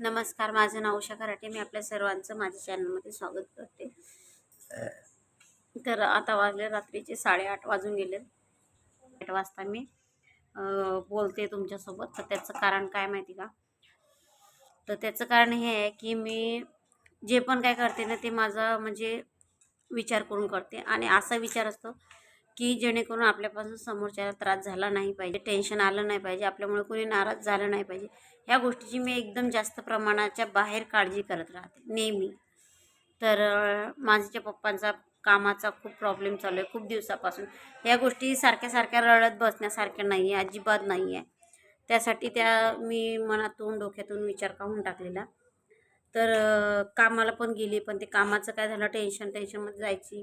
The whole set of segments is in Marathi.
नमस्कार माझं नाव उषा खराटे. मी आपल्या सर्वांचं माझ्या चॅनलमध्ये स्वागत करते. तर आता वाजले रात्रीचे साडेआठ वाजून गेले. आठ वाजता मी बोलते तुमच्यासोबत. तर त्याचं कारण काय माहिती का? तर त्याचं कारण हे आहे की मी जे पण काय करते ना ते माझं म्हणजे विचार करून करते. आणि असा विचार असतो की जेणेकरून आपल्यापासून समोरच्याला त्रास झाला नाही पाहिजे टेन्शन आलं नाही पाहिजे आपल्यामुळे कोणी नाराज झालं नाही पाहिजे. ह्या गोष्टीची मी एकदम जास्त प्रमाणाच्या बाहेर काळजी करत राहते नेहमी. तर माझ्या पप्पांचा कामाचा खूप प्रॉब्लेम चालू आहे खूप दिवसापासून. या गोष्टी सारख्या सारख्या रडत बसण्यासारख्या नाही आहे अजिबात नाही आहे त्यासाठी त्या मी मनातून डोक्यातून विचार काढून टाकलेला. तर कामाला पण गेली पण ते कामाचं काय झालं टेन्शन टेन्शनमध्ये जायची.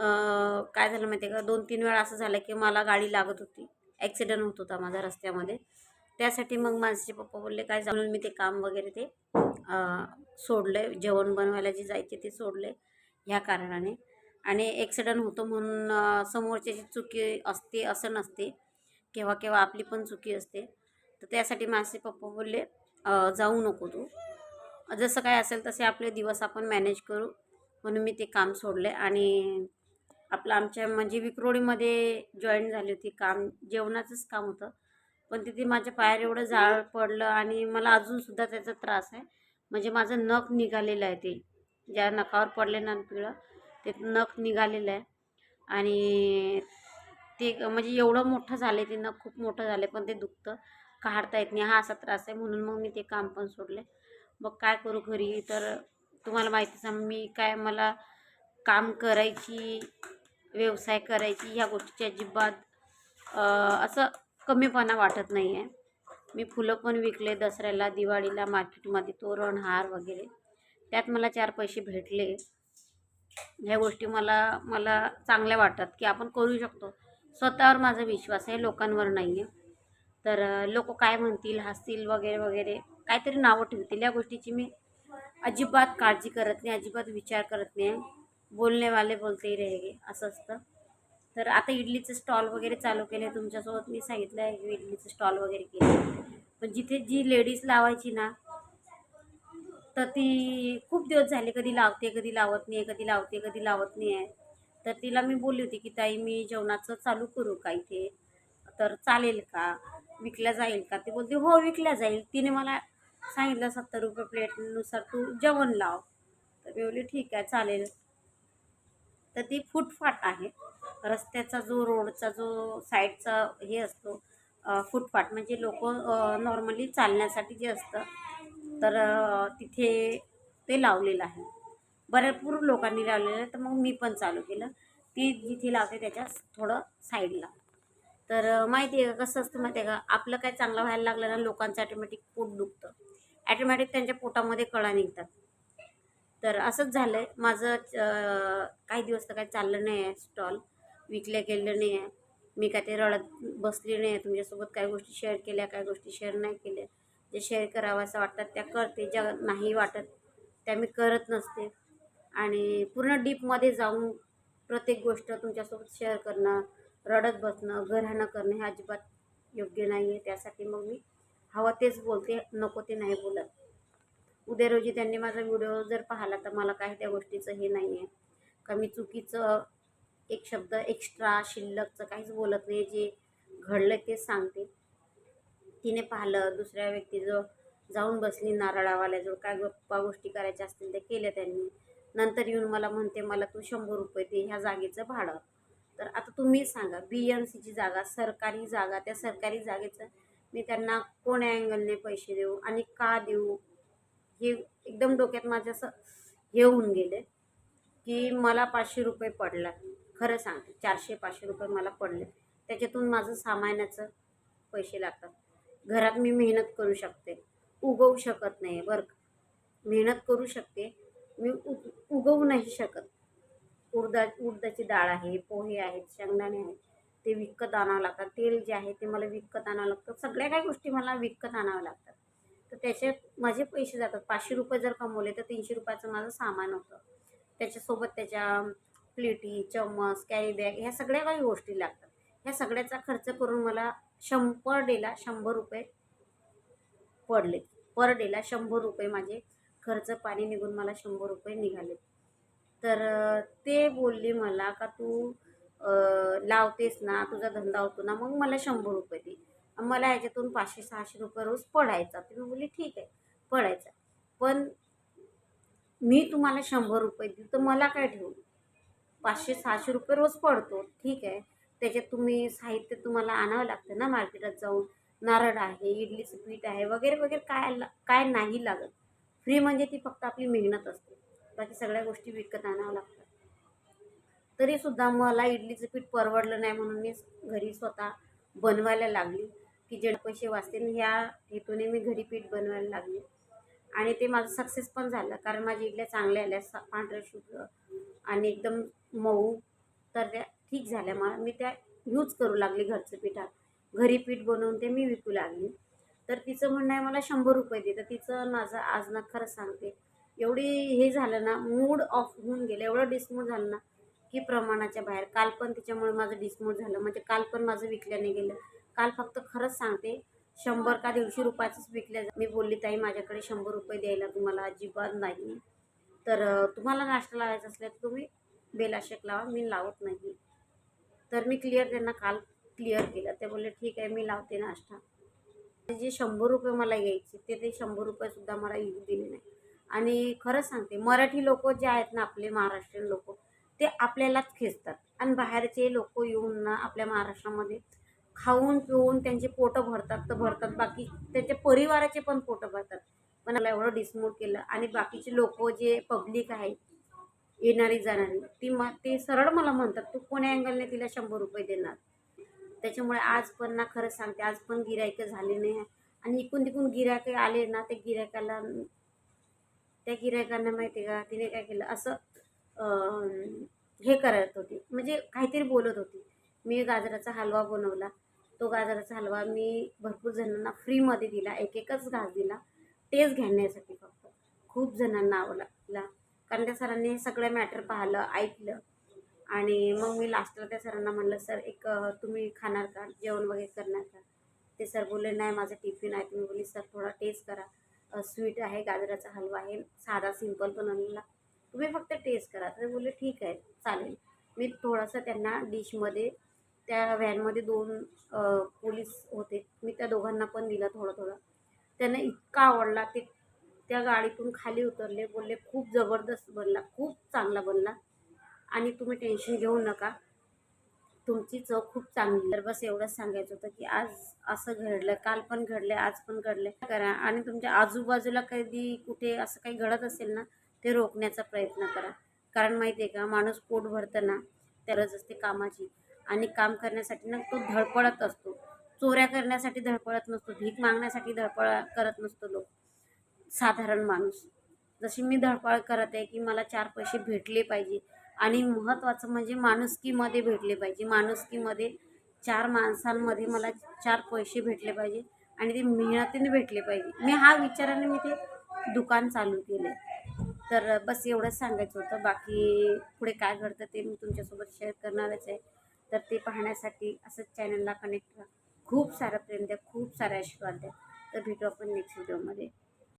काय झालं माहिती आहे का? दोन तीन वेळा असं झालं की मला गाडी लागत होती. ॲक्सिडेंट होत होता माझा रस्त्यामध्ये. त्यासाठी मग माझे पप्पा बोलले काय म्हणून मी ते काम वगैरे ते सोडले जेवण बनवायला जे जायचे ते सोडले ह्या कारणाने. आणि ॲक्सिडेंट होतो म्हणून समोरच्याची चुकी असते असं नसते. केव्हा केव्हा आपली पण चुकी असते. तर त्यासाठी माझे पप्पा बोलले जाऊ नको तू. जसं काय असेल तसे आपले दिवस आपण मॅनेज करू. म्हणून मी ते काम सोडले आणि आपलं आमच्या म्हणजे विक्रोळीमध्ये जॉईन झाली होती काम जेवणाचंच काम होतं. पण तिथे माझ्या पायावर एवढं जाळ पडलं आणि मला अजूनसुद्धा त्याचा त्रास आहे. म्हणजे माझं नख निघालेलं आहे ते. ज्या नखावर पडले ना पिळं ते नख निघालेलं आहे. आणि ते म्हणजे एवढं मोठं झाले ते नख खूप मोठं झाले पण ते दुखतं. काढता येत नाही. हा असा त्रास आहे म्हणून मग मी ते काम पण सोडले मग काय करू घरी? तर तुम्हाला माहितीच सांग मी काय मला काम करायची व्यवसाय करायची ह्या गोष्टीची अजिबात असं कमीपणा वाटत नाही आहे मी फुलं पण विकले दसऱ्याला दिवाळीला मार्केटमध्ये तोरण हार वगैरे. त्यात मला चार पैसे भेटले. ह्या गोष्टी मला मला चांगल्या वाटतात की आपण करू शकतो. स्वतःवर माझा विश्वास आहे लोकांवर नाही आहे तर लोक काय म्हणतील हसतील वगैरे वगैरे काहीतरी नावं ठेवतील. या गोष्टीची मी अजिबात काळजी करत नाही अजिबात विचार करत नाही. बोलणेवाले बोलते रहेगे असं असतं. तर आता इडलीचं स्टॉल वगैरे चालू केले तुमच्यासोबत मी सांगितलं आहे की इडलीचं स्टॉल वगैरे केले पण जिथे जी लेडीज लावायची ना तर ती खूप दिवस झाले कधी लावते कधी लावत नाही कधी लावते कधी लावत नाही आहे. तर तिला मी बोलली होती की ताई मी जेवणाचं चालू करू का इथे? तर चालेल का? विकल्या जाईल का? ती बोलते हो विकल्या जाईल. तिने मला सांगितलं सत्तर रुपये प्लेटनुसार तू जेवण लाव. तर मी बोलली ठीक आहे चालेल. तर ती फुटफाट आहे. रस्त्याचा जो रोडचा जो साईडचा हे असतो फुटपाट म्हणजे लोक नॉर्मली चालण्यासाठी जे असतं तर तिथे ते लावलेलं आहे. भरपूर लोकांनी लावलेलं आहे तर मग मी पण चालू केलं. ती जिथे लावते त्याच्या थोडं साईडला. तर माहिती आहे का कसं असतं माहिती आहे का? आपलं काय चांगलं व्हायला लागलं ना लोकांचं ॲटोमॅटिक पोट दुखतं. ॲटोमॅटिक त्यांच्या पोटामध्ये कळा निघतात. तर असंच झालं आहे माझं काही दिवस तर काही चाललं नाही आहे स्टॉल विकल्या गेलं नाही आहे मी काय ते रडत बसली नाही आहे तुमच्यासोबत काही गोष्टी शेअर केल्या काही गोष्टी शेअर नाही केल्या. जे शेअर करावं असं वाटतात त्या करते. ज्या नाही वाटत त्या मी करत नसते. आणि पूर्ण डीपमध्ये जाऊन प्रत्येक गोष्ट तुमच्यासोबत शेअर करणं रडत बसणं घराणं करणं हे अजिबात योग्य नाही आहे त्यासाठी मग मी हवं तेच बोलते. नको ते नाही बोलत. उद्या रोजी त्यांनी माझा व्हिडिओ जर पाहिला तर मला काही त्या गोष्टीचं हे नाही आहे का मी चुकीचं एक शब्द एक्स्ट्रा शिल्लकचं काहीच बोलत नाही जे घडलं तेच सांगते. तिने पाहिलं दुसऱ्या व्यक्तीजवळ जाऊन बसली नारळावाल्याजवळ काय गप्पा गोष्टी करायच्या असतील त्या केल्या त्यांनी. नंतर येऊन मला म्हणते मला तू शंभर रुपये दे ह्या जागेचं भाडं. तर आता तुम्ही सांगा बी एम सीची जागा सरकारी जागा त्या सरकारी जागेचं मी त्यांना कोण्या अँगलने पैसे देऊ आणि का देऊ? हे एकदम डोक्यात माझ्या असं हे होऊन गेले की मला पाचशे रुपये पडला. खरं सांगते चारशे पाचशे रुपये मला पडले. त्याच्यातून माझं सामानाचं पैसे लागतात. घरात मी मेहनत करू शकते. उगवू शकत नाही बरं मेहनत करू शकते. मी उ उगवू नाही शकत. उडदा उडदाची डाळ आहे पोहे आहेत शेंगदाणे आहेत ते विकत आणावं लागतात. तेल जे आहे ते मला विकत आणावं लागतं. सगळ्या काही गोष्टी मला विकत आणाव्या लागतात. तर त्याचे माझे पैसे जातात. पाचशे रुपये जर कमवले तर तीनशे रुपयाचं माझं सामान होतं. त्याच्यासोबत त्याच्या प्लेटी चम्मच कॅरी बॅग ह्या सगळ्या काही गोष्टी लागतात. ह्या सगळ्याचा खर्च करून मला शंभर डेला शंभर रुपये पडले. पर डेला शंभर रुपये माझे खर्च पाणी निघून मला शंभर रुपये निघाले. तर ते बोलले मला का तू लावतेस ना तुझा धंदा होतो ना मग मला शंभर रुपये दे. मला ह्याच्यातून पाचशे सहाशे रुपये रोज पडायचा. तर मी बोलली ठीक आहे. पडायचा. पण मी तुम्हाला शंभर रुपये देऊ तर मला काय ठेवू? पाचशे सहाशे रुपये रोज पडतो. ठीक आहे. त्याच्यात तुम्ही साहित्य तुम्हाला आणावं लागतं ना मार्केटात जाऊन. नारळ आहे इडलीचं पीठ आहे वगैरे वगैरे काय ला- काय नाही लागत. फ्री म्हणजे ती फक्त आपली मेहनत असते. बाकी सगळ्या गोष्टी विकत आणावं लागतात. तरीसुद्धा मला इडलीचं पीठ परवडलं नाही म्हणून मी घरी स्वतः बनवायला लागली. की जे पैसे वाचतील ह्या हेतूने मी घरी पीठ बनवायला लागली. आणि ते माझं सक्सेस पण झालं कारण माझ्या इडल्या चांगल्या आल्या सा- पांढऱ्या शुभ्र आणि एकदम मऊ. तर त्या ठीक झाल्या. मला मी त्या यूज करू लागले घरचं पिठात घरी पीठ बनवून ते मी विकू लागली. तर तिचं म्हणणं आहे मला शंभर रुपये दे. तर तिचं माझं आज ना खरं सांगते एवढी हे झालं ना मूड ऑफ होऊन गेलं. एवढं डिसमूड झालं ना की प्रमाणाच्या बाहेर. काल पण तिच्यामुळे माझं डिसमूड झालं. म्हणजे काल पण माझं विकल्याने गेलं. काल फक्त खरंच सांगते शंभर का दीडशे रुपयाचंच विकल्या मी बोलली ताई माझ्याकडे शंभर रुपये द्यायला तुम्हाला अजिबात नाही. तर तुम्हाला नाश्ता लावायचा असल्या तर तुम्ही बेलाशेक लावा मी लावत नाही. तर मी क्लिअर त्यांना काल क्लिअर केलं. ते बोलले ठीक आहे मी लावते नाश्ता. जे शंभर रुपये मला यायचे ते ते शंभर रुपयेसुद्धा मला येऊ दिले नाही. आणि खरंच सांगते मराठी लोक जे आहेत ना आपले महाराष्ट्रीयन लोक ते आपल्यालाच खेचतात. आणि बाहेरचे लोक येऊन ना आपल्या महाराष्ट्रामध्ये खाऊन पिऊन त्यांचे पोटं भरतात तर भरतात. बाकी त्यांच्या परिवाराचे पण पोटं भरतात. पण मला एवढं डिसमोट केलं. आणि बाकीचे लोक जे पब्लिक आहे येणारी जाणारी ती म ते सरळ मला म्हणतात तू कोण्या अँगलने तिला शंभर रुपये देणार? त्याच्यामुळे आज पण ना खरं सांगते आज पण गिरायकं झाले नाही. आणि इकून तिकून गिरायक आले ना ते गिरायकाला त्या गिरायकांना माहिती आहे का तिने काय केलं असं हे करत होती. म्हणजे काहीतरी बोलत होती. मी गाजराचा हलवा बनवला. तो गाजराचा हलवा मी भरपूर जणांना फ्रीमध्ये दिला. एक एकच घास दिला. टेस्ट घेण्यासाठी फक्त. खूप जणांना आवडला. कारण त्या सरांनी हे सगळं मॅटर पाहिलं ऐकलं. आणि मग मी लास्टला त्या सरांना म्हणलं सर एक तुम्ही खाणार का? जेवण वगैरे करणार का? ते सर बोलले नाही माझं टिफिन आहे. तुम्ही बोलली सर थोडा टेस्ट करा. स्वीट आहे गाजराचा हलवा आहे. साधा सिंपल बनवलेला. तुम्ही फक्त टेस्ट करा. तर बोलले ठीक आहे चालेल. मी थोडंसं त्यांना डिशमध्ये त्या व्हॅनमध्ये दोन पोलीस होते. मी त्या दोघांना पण दिलं थोडं थोडं. त्यांना इतका आवडला ते त्या गाडीतून खाली उतरले बोलले खूप जबरदस्त बनला खूप चांगला बनला आणि तुम्ही टेन्शन घेऊ नका. तुमची चव खूप चांगली. तर बस एवढंच सांगायचं होतं की आज असं घडलं काल पण घडलं आज पण घडलं. करा आणि तुमच्या आजूबाजूला कधी कुठे असं काही घडत असेल ना ते रोखण्याचा प्रयत्न करा. कारण माहिती आहे का माणूस पोट भरताना त्यालाच असते कामाची. आणि काम करण्यासाठी ना तो धडपडत असतो. चोऱ्या करण्यासाठी धडपडत नसतो. भीक मागण्यासाठी धडपड करत नसतो लोक. साधारण माणूस. जशी मी धडपड करत आहे की मला चार पैसे भेटले पाहिजे. आणि महत्त्वाचं म्हणजे माणुसकीमध्ये भेटले पाहिजे. माणुसकीमध्ये चार माणसांमध्ये मला चार पैसे भेटले पाहिजे. आणि ते मेहनतीने भेटले पाहिजे. मी हा विचाराने मी ते दुकान चालू केलं तर बस एवढंच सांगायचं होतं. बाकी पुढे काय घडतं ते मी तुमच्यासोबत शेअर करणारच आहे. तर ते पाहण्यासाठी असंच चॅनलला कनेक्ट राहा खूप सारा प्रेम द्या खूप सारा आशीर्वाद द्या. तर भेटू आपण नेक्स्ट व्हिडिओमध्ये